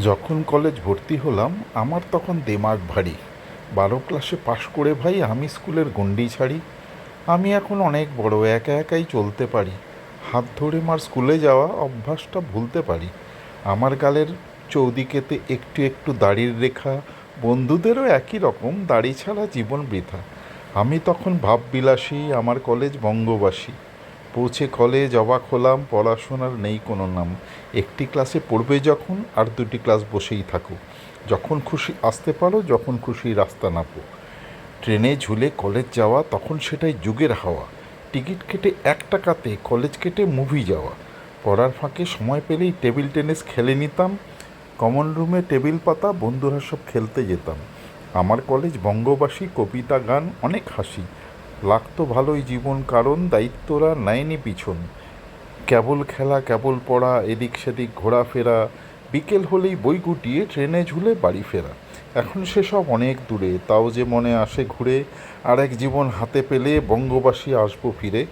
যখন কলেজ ভর্তি হলাম, আমার তখন দেমাগ ভারী। বারো ক্লাসে পাশ করে ভাই আমি স্কুলের গণ্ডি ছাড়ি। আমি এখন অনেক বড়, একা একাই চলতে পারি। হাত ধরে মার স্কুলে যাওয়া অভ্যাসটা ভুলতে পারি। আমার গালের চৌদিকেতে একটু একটু দাড়ির রেখা, বন্ধুদেরও একই রকম, দাড়ি ছাড়া জীবন বৃথা। আমি তখন ভাববিলাসী, আমার কলেজ বঙ্গবাসী। পৌঁছে কলেজ অবাক হলাম পড়াশোনার নেই কোনো নাম। একটি ক্লাসে পড়বে যখন, আর দুটি ক্লাস বসেই থাকো। যখন খুশি আসতে পারো, যখন খুশি রাস্তা নাপো। ট্রেনে ঝুলে কলেজ যাওয়া, তখন সেটাই যুগের হাওয়া। টিকিট কেটে এক টাকাতে কলেজ কেটে মুভি যাওয়া। পড়ার ফাঁকে সময় পেলেই টেবিল টেনিস খেলে নিতাম। কমন রুমে টেবিল পাতা, বন্ধুরা সব খেলতে যেতাম। আমার কলেজ বঙ্গবাসী, কবিতা, গান, অনেক হাসি। লাগতো ভালোই জীবন, কারণ দায়িত্বরা নেয়নি পিছন। কেবল খেলা, কেবল পড়া, এদিক সেদিক ঘোরাফেরা, বিকেল হলেই বই গুটিয়ে ট্রেনে ঝুলে বাড়ি ফেরা। এখন সেসব অনেক দূরে, তাও যে মনে আসে ঘুরে, আর এক জীবন হাতে পেলে বঙ্গবাসী আসব ফিরে।